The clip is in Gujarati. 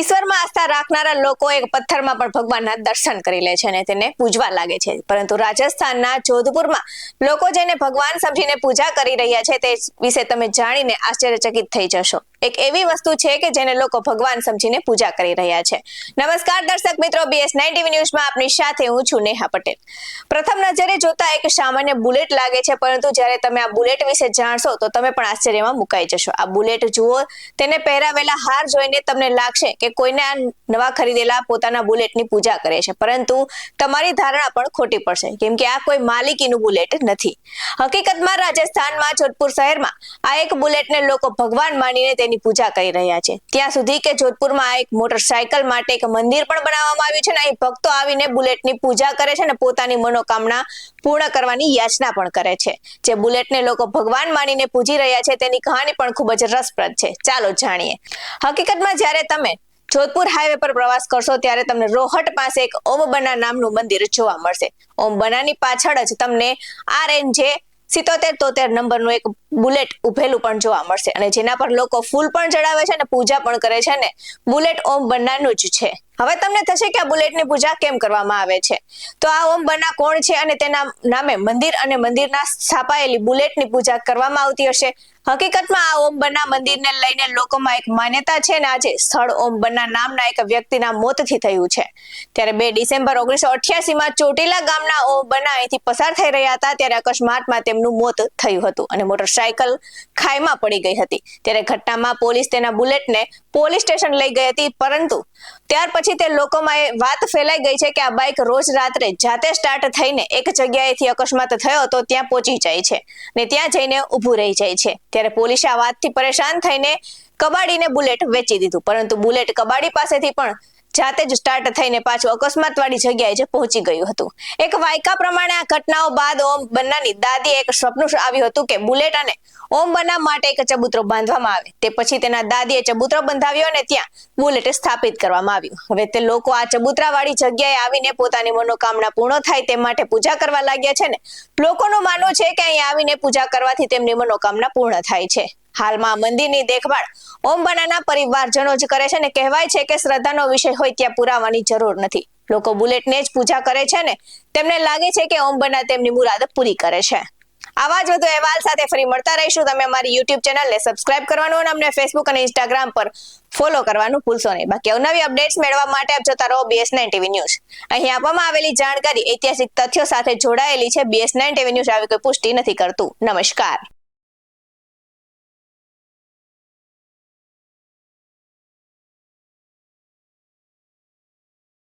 ઈશ્વરમાં આસ્થા રાખનારા લોકો એક પથ્થરમાં પણ ભગવાનના દર્શન કરી લે છે અને તેને પૂજવા લાગે છે. પરંતુ રાજસ્થાનના જોધપુરમાં લોકો જેને ભગવાન સમજીને પૂજા કરી રહ્યા છે તે વિશે તમે જાણીને આશ્ચર્યચકિત થઈ જશો. એક એવી વસ્તુ છે કે જેને લોકો ભગવાન સમજીને પૂજા કરી રહ્યા છે. નમસ્કાર દર્શક મિત્રો બીએસ નાઇન ટીવી ન્યૂઝમાં આપની સાથે હું છું નેહા પટેલ. પ્રથમ નજરે જોતા એક સામાન્ય બુલેટ લાગે છે, પરંતુ જ્યારે તમે આ બુલેટ વિશે જાણશો, તો તમે પણ આશ્ચર્યમાં મુકાઈ જશો. આ બુલેટ જુઓ, તેને પહેરાવેલા હાર જોઈને તમને લાગશે કે કોઈને આ નવા ખરીદેલા પોતાના બુલેટની પૂજા કરે છે. પરંતુ તમારી ધારણા પણ ખોટી પડશે, કેમ કે આ કોઈ માલિકીનું બુલેટ નથી. હકીકતમાં રાજસ્થાનમાં જોધપુર શહેરમાં આ એક બુલેટને લોકો ભગવાન માનીને તેની પૂજા કરી રહ્યા છે. ત્યાં સુધી કે જોધપુરમાં એક મોટરસાયકલ માટે એક મંદિર પણ બનાવવામાં આવ્યું છે ને અહીં ભક્તો આવીને બુલેટની પૂજા કરે છે અને પોતાની મનોકામના પૂર્ણ કરવાની યાચના પણ કરે છે. જે બુલેટને લોકો ભગવાન માનીને પૂજી રહ્યા છે તેની કહાની પણ ખૂબ જ રસપ્રદ છે. ચાલો જાણીએ. હકીકતમાં જ્યારે તમે જોધપુર હાઈવે પર પ્રવાસ કરશો ત્યારે તમને રોહટ પાસે એક ઓમ બના નામનું મંદિર જોવા મળશે. ઓમ બનાની પાછળ જ તમને આર એન જે સિત્તોતેર તોતેર નંબરનું એક બુલેટ ઉભેલું પણ જોવા મળશે. અને જેના પર લોકો ફૂલ પણ ચડાવે છે અને પૂજા પણ કરે છે ને બુલેટ ઓમ બનાનું જ છે. હવે તમને થશે કે આ બુલેટની પૂજા કેમ કરવામાં આવે છે? તો આ ઓમ બના કોણ છે અને તેના નામે મંદિર અને મંદિરના સ્થાપાયેલી બુલેટની પૂજા કરવામાં આવતી હશે? હકીકતમાં આ ઓમ બના મંદિરને લઈને લોકોમાં એક માન્યતા છે ને આજે સ્થળ ઓમ બના નામના એક વ્યક્તિના મોતથી થયું છે. ત્યારે બે ડિસેમ્બર ઓગણીસો અઠ્યાસીમાં ચોટીલા ગામના ઓમ બના અહીંથી પસાર થઈ રહ્યા હતા, ત્યારે અકસ્માતમાં તેમનું મોત થયું હતું અને મોટરસાયકલ ખાઈમાં પડી ગઈ હતી. ત્યારે ઘટનામાં પોલીસ તેના બુલેટને પોલીસ સ્ટેશન લઈ ગઈ હતી, પરંતુ ત્યાર પછી તે લોકોમાં એ વાત ફેલાઈ ગઈ છે કે આ બાઇક રોજ રાત્રે જાતે સ્ટાર્ટ થઈને એક જગ્યાએથી અકસ્માત થયો તો ત્યાં પહોંચી જાય છે ને ત્યાં જઈને ઊભું રહી જાય છે. ત્યારે પોલીસે આ વાતથી પરેશાન થઈને કબાડીને બુલેટ વેચી દીધું. પરંતુ બુલેટ કબાડી પાસેથી પણ જાતે જ સ્ટાર્ટ થઈને પાછું અકસ્માત વાળી જગ્યાએ જે પહોંચી ગયું હતું. એક વાયકા પ્રમાણે આ ઘટનાઓ બાદ ઓમ બન્નાની દાદી એક સપનું આવ્યું હતું કે બુલેટ અને ઓમ બન્ના માટે એક ચબૂતરો બાંધવામાં આવે. તે પછી તેના દાદીએ ચબૂતરો બંધાવ્યો અને ત્યાં બુલેટ સ્થાપિત કરવામાં આવ્યું. હવે તે લોકો આ ચબૂતરા વાળી જગ્યાએ આવીને પોતાની મનોકામના પૂર્ણ થાય તે માટે પૂજા કરવા લાગ્યા છે ને. લોકોનું માનવું છે કે અહીં આવીને પૂજા કરવાથી તેમની મનોકામના પૂર્ણ થાય છે. હાલમાં મંદિરની દેખભાળ ઓમ બનાના પરિવારજનો જ કરે છે ને કહેવાય છે કે શ્રદ્ધાનો વિષય હોય ત્યાં પુરાવાની જરૂર નથી. લોકો બુલેટને જ પૂજા કરે છે ને તેમને લાગે છે કે ઓમ બના તેમની મુરાદ પૂરી કરે છે. આવા જ વધુ અહેવાલ સાથે ફરી મળતા રહીશું. તમે અમારી યુટ્યુબ ચેનલને સબસ્ક્રાઇબ કરવાનું અને અમને ફેસબુક અને ઇન્સ્ટાગ્રામ પર ફોલો કરવાનું ભૂલશો નહીં. બાકી અવનવી અપડેટ્સ મેળવવા માટે આપ જતા રહો બીએસ નાઇન ટીવી ન્યૂઝ અહીં આપવામાં આવેલી જાણકારી, ઐતિહાસિક તથ્યો સાથે જોડાયેલી છે. બીએસ નાઇન ટીવી ન્યૂઝ આવી કોઈ પુષ્ટિ નથી કરતું. નમસ્કાર.